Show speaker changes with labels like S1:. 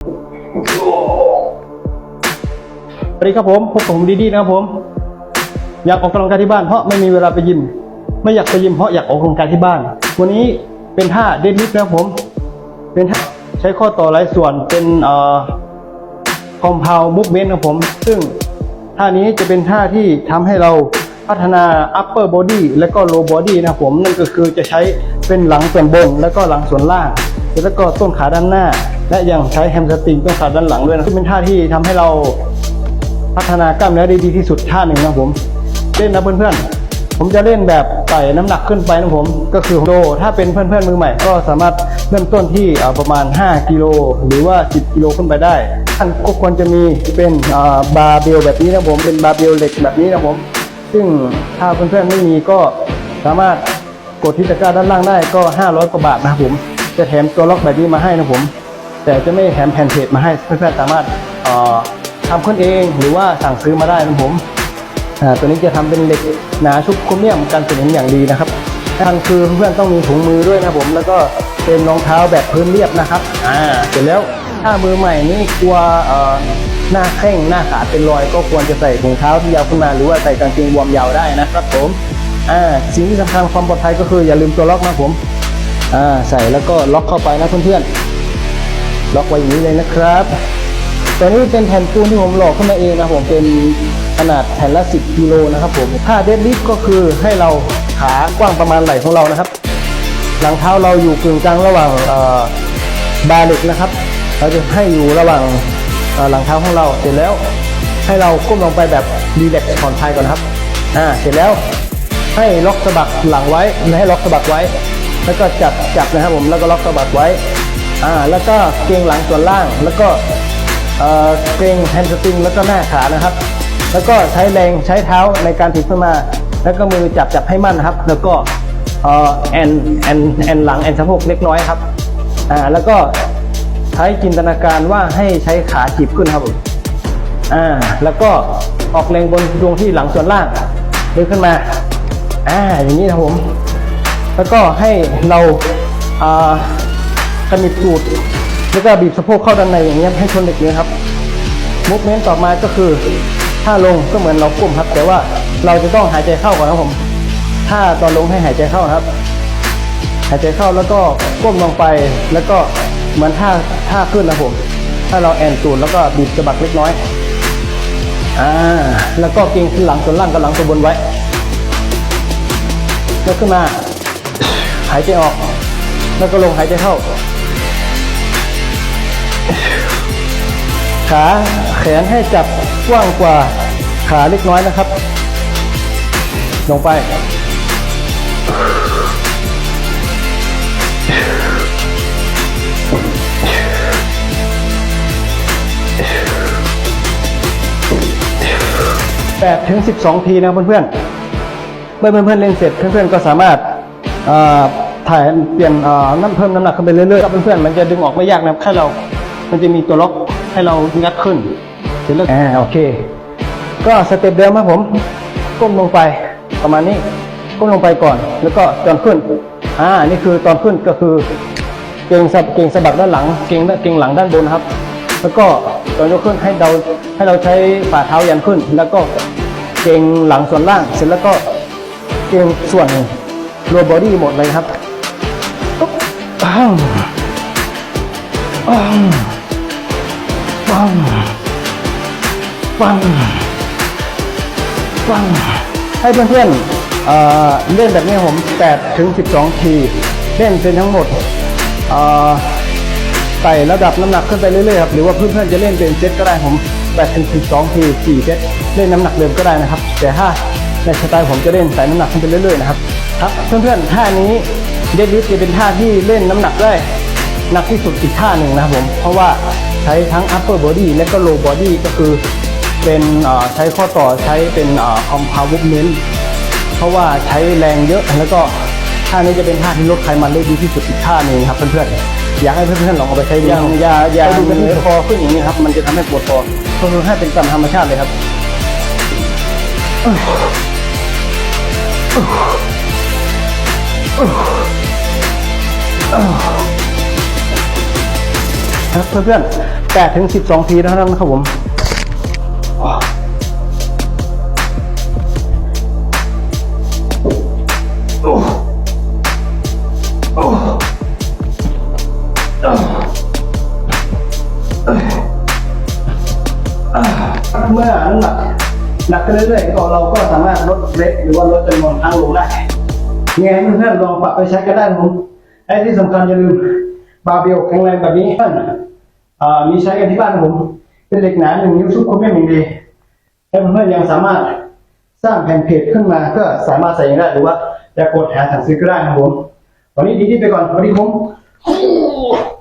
S1: สวัสดีครับผมพบผมดีดีนะครับผม อยากออกกำลังกายที่บ้านเพราะไม่มีเวลาไปยิม ไม่อยากไปยิมเพราะอยากออกกำลังกายที่บ้าน วันนี้เป็นท่าเดดลิฟต์นะครับผม เป็นท่าใช้ข้อต่อหลายส่วนเป็นเอ่อ compound movement นะครับผม ซึ่งท่านี้จะเป็นท่าที่ทำให้เราพัฒนา upper body และก็ low body นะครับผม นั่นก็คือจะใช้เป็นหลังส่วนบนและก็หลังส่วนล่าง แล้วก็ต้นขาด้านหน้า และยังใช้แฮมสตริงต้นขาด้านหลังด้วยนะซึ่งเป็นท่าที่ทำให้เราพัฒนากล้ามเนื้อได้ดีที่สุดท่าหนึ่งนะผมเล่นนะเพื่อนๆ ผมจะเล่นแบบไต่น้ำหนักขึ้นไปนะผม ก็คือโดถ้าเป็นเพื่อนๆมือใหม่ ก็สามารถเริ่มต้นที่ประมาณ 5 กิโลหรือว่า 10 กิโลขึ้นไปได้ท่านก็ควรจะมีเป็นบาร์เบลแบบนี้นะผมเป็นบาร์เบลเหล็กแบบนี้นะผม ซึ่งถ้าเพื่อนๆไม่มีก็สามารถกดที่ตะกร้าด้านล่างได้ก็ 500 กว่าบาทนะครับผม จะแถมตัวล็อกแบบนี้มาให้นะผม แต่จะไม่แถมแผ่นเพจมาให้เพื่อนๆสามารถทำขึ้นเองหรือว่าสั่งซื้อมาได้นะผมตัวนี้จะทำเป็นเหล็กหนาชุบโครเมียมกันสนิมอย่างดีนะครับทางคือเพื่อนๆต้องมีถุงมือด้วยนะผม แล้วก็เป็นรองเท้าแบบพื้นเรียบนะครับอ่าเสร็จแล้วถ้ามือใหม่นี่กลัวหน้าแข้งหน้าขาเป็นรอย ก็ควรจะใส่ถุงเท้าที่ยาวขึ้นมาหรือว่าใส่กางเกงวอร์มยาวได้นะครับผมอ่าสิ่งที่สำคัญความปลอดภัยก็คืออย่าลืมตัวล็อกนะผม อ่าใส่แล้วก็ล็อกเข้าไปนะเพื่อนๆล็อกไว้อย่างนี้เลยนะครับตัวนี้เป็นแผ่นปูนที่ผมหลอกขึ้นมาเองนะผมเป็นขนาดแผ่นละ 10กิโลนะครับผมถ้าเดดลิฟก็คือให้เราขากว้างประมาณไหล่ของเรานะครับ หลังเท้าเราอยู่กึ่งกลางระหว่างบาร์เล็กนะครับ เราจะให้อยู่ระหว่างหลังเท้าของเราเสร็จแล้วให้เราก้มลงไปแบบรีแลกซ์ผ่อนคลายก่อนนะครับอ่าเสร็จแล้วให้ล็อกสะบักหลังไว้ให้ล็อกสะบักไว้ แล้วก็จับจับนะครับผมแล้วก็ล็อกสะบักไว้อ่าแล้วก็เกรงหลังส่วนล่าง แล้วก็เอ่อเกรงแฮมสตริงแล้วก็หน้าขานะครับ แล้วก็ใช้แรงใช้เท้าในการถีบขึ้นมา แล้วก็มือจับจับให้มั่นนะครับ แล้วก็เอ่อแอนแอนแอนหลังแอนสะโพกเล็กน้อยครับอ่าแล้วก็ใช้จินตนาการว่าให้ใช้ขาถีบขึ้นครับผมอ่าแล้วก็ออกแรงบนดวงที่หลังส่วนล่างดึงขึ้นมาอ่าอย่างนี้นะครับผม แล้วก็ให้เรากระหนิบตูดแล้วก็บีบสะโพกเข้าด้านในอย่างเงี้ยให้ชนเหล็กเลยครับมูฟเมนต์ต่อมาก็คือถ้าลงก็เหมือนเราก้มครับ แต่ว่าเราจะต้องหายใจเข้าก่อนนะครับผม ถ้าตอนลงให้หายใจเข้าครับ หายใจเข้าแล้วก็ก้มลงไปแล้วก็เหมือนท่าท่าขึ้นนะครับผม ถ้าเราแอนตูดแล้วก็บีบสะบักเล็กน้อยอ่าแล้วก็เกรงหลังส่วนล่างกับหลังส่วนบนไว้ยกขึ้นมา หายใจออก แล้วก็ลงหายใจเข้า ขาแขนให้จับกว้างกว่าขาเล็กน้อยนะครับ ลงไป 8 ถึง 12 ทีนะเพื่อนๆ เมื่อเพื่อนๆเล่นเสร็จเพื่อนๆก็สามารถ ถ่ายเปลี่ยนน้ำเพิ่มน้ำหนักขึ้นไปเรื่อยๆกับเพื่อนๆมันจะดึงออกไม่ยากนะครับแค่เรา มันจะมีตัวล็อกให้เรางัดขึ้นเสร็จแล้วอ่าโอเค ก็สเต็ปเดิมครับผม ก้มลงไปประมาณนี้ก้มลงไปก่อน แล้วก็ตอนขึ้นอ่านี่คือตอนขึ้นก็คือ เกรงสะเกรงสะบักด้านหลัง เกรงเกรงหลังด้านบนครับ แล้วก็ตอนยกขึ้นให้เราให้เราใช้ฝ่าเท้ายันขึ้น แล้วก็เกรงหลังส่วนล่าง เสร็จแล้วก็เกรงส่วน รวมบอดี้หมดเลยครับปุ๊บปังปังปังปังปังให้เพื่อนๆเอ่อเล่นแบบนี้ผม 8 ถึง 12 ที เล่นเป็นทั้งหมดไต่ระดับน้ำหนักขึ้นไปเรื่อยๆครับ หรือว่าเพื่อนๆจะเล่นเป็นเซตก็ได้ผม8ถึง12 ที 4 เซตเล่นน้ำหนักเดิมก็ได้นะครับ แต่ถ้า ในสไตล์ผมจะเล่นใส่น้ำหนักขึ้นไปเรื่อยๆนะครับครับเพื่อนๆท่านี้เดดลิฟต์จะเป็นท่าที่เล่นน้ำหนักได้หนักที่สุดอีกท่าหนึ่งนะครับผม เพราะว่าใช้ทั้ง upper body และก็ low body ก็คือเป็นเอ่อใช้ข้อต่อใช้เป็นเอ่อ compound movement เพราะว่าใช้แรงเยอะแล้วก็ท่านี้จะเป็นท่าที่ลดไขมันได้ดีที่สุดอีกท่าหนึงครับเพื่อนๆอยากให้เพื่อนๆลองเอาไปใช้ดูอย่าอย่าดูกันที่คอขึ้นอย่างนี้ครับมันจะทำให้ปวดคอก็คือให้เป็นตามธรรมชาติเลยครับ ครับเพื่อนๆ8ถึง12ทีเท่านั้นนะครับผมเมื่อน้ำหนัก หนักขึ้นเรื่อยๆก็เราก็สามารถลดเล็กหรือว่าลดจำนวนครั้งลงได้ยังไงเพื่อนๆลองปรับไปใช้กันได้ครับผมไอ้ที่สำคัญอย่าลืมบาเบลแข็งแรงแบบนี้เพื่อนมีใช้กันที่บ้านผม เป็นเหล็กหนาหนึ่งนิ้วซุปครเมียมอย่างดีให้เพื่อนๆยังสามารถสร้างแผ่นเพจขึ้นมาก็สามารถใส่ได้หรือว่าจะกดหาสั่งซื้อก็ได้นะครับผมวันนี้ดีที่ไปก่อนสวัสดีครับ